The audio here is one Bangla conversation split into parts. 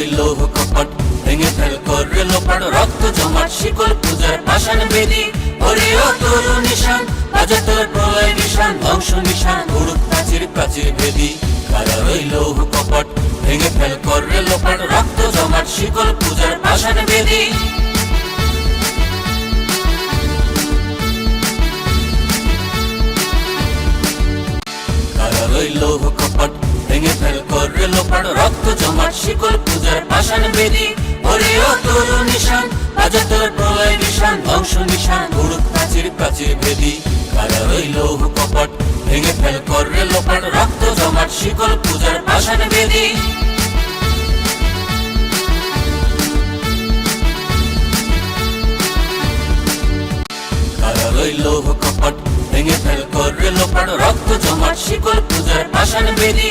ওই লৌহ কপট ভেঙে ফেল করে লোপাট রক্ত জমাট, শিকল পূজার পাষাণ বেদি ওরে ও তরু নিশান বাজা তোর প্রলয় নিশান ধ্বংস নিশান উড়ুক প্রাচীর প্রাচীর বেদি। কারা ওই লৌহ কপট ভেঙে ফেল করে লোপাট রক্ত জমাট, শিকল পূজার পাষাণ বেদি। লোপাট রক্ত জমাট, শিকল পূজার পাষাণ বেদি। ওরে ও তরু নিশান বাজা প্রলয় নিশান ধ্বংস নিশান উড়ুক প্রাচীর প্রাচীর বেদি। কারা রইল কপট, ভেঙে ফেল করে লোপাট রক্ত জমাট, শিকল পূজার পাষাণ বেদি। কারা রইল কপট, ভেঙে ফেল করে লোপাট রক্ত জমাট, শিকল পূজার পাষাণ বেদি।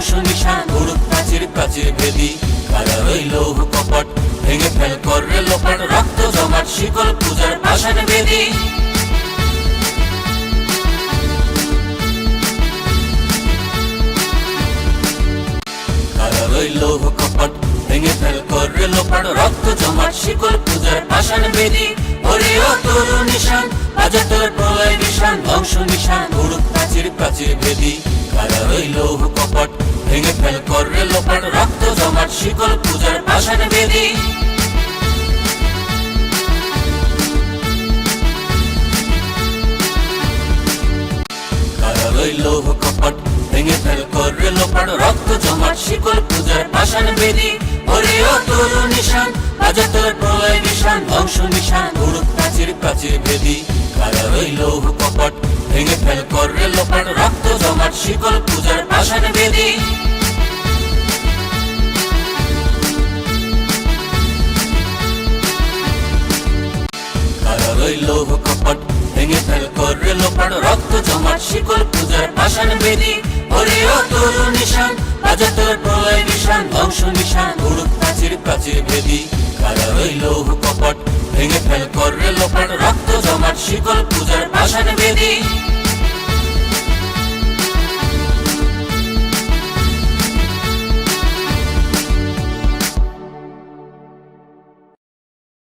ধ্বংস নিশান উড়ুক প্রাচীর প্রাচীর বেদি কারা রইল কপট ভেঙে ফেল করে লোপাট, রক্ত জমাট, শিকল পূজার পাষাণ বেদি। রইল কপট ভেঙে ফেল করে লোপাট, রক্ত জমাট, শিকল পূজার পাষাণ বেদি। ওরে ও তরু নিশান বাজা তোর প্রলয় নিশান ধ্বংস নিশান উড়ুক প্রাচীর প্রাচীর বেদি কারা রইল কপট ভেঙে ফেল করে লোপাট, রক্ত জমাট, শিকল পূজার পাষাণ বেদি। রইল কপট ভেঙে ফেল করে লোপাট, রক্ত জমাট, শিকল পূজার পাষাণ বেদি। ওরে ও তরু নিশান বাজা তোর প্রলয় নিশান ধ্বংস নিশান উড়ুক প্রাচীর প্রাচীর বেদি। কারা রইল কপট ভেঙে ফেল করে লোপাট, রক্ত জমাট শিকল পূজার পাষাণ বেদি। কপট ভেঙে ফেল করে লোপাট রক্ত জমাট শিকল পূজার পাষাণ বেদি। নিশান প্রলয় নিশান ধ্বংস নিশান প্রাচীর প্রাচীর বেদি। কারা রইল কপট ভেঙে ফেল করে লোপাট রক্ত জমাট শিকল পূজার বেদি।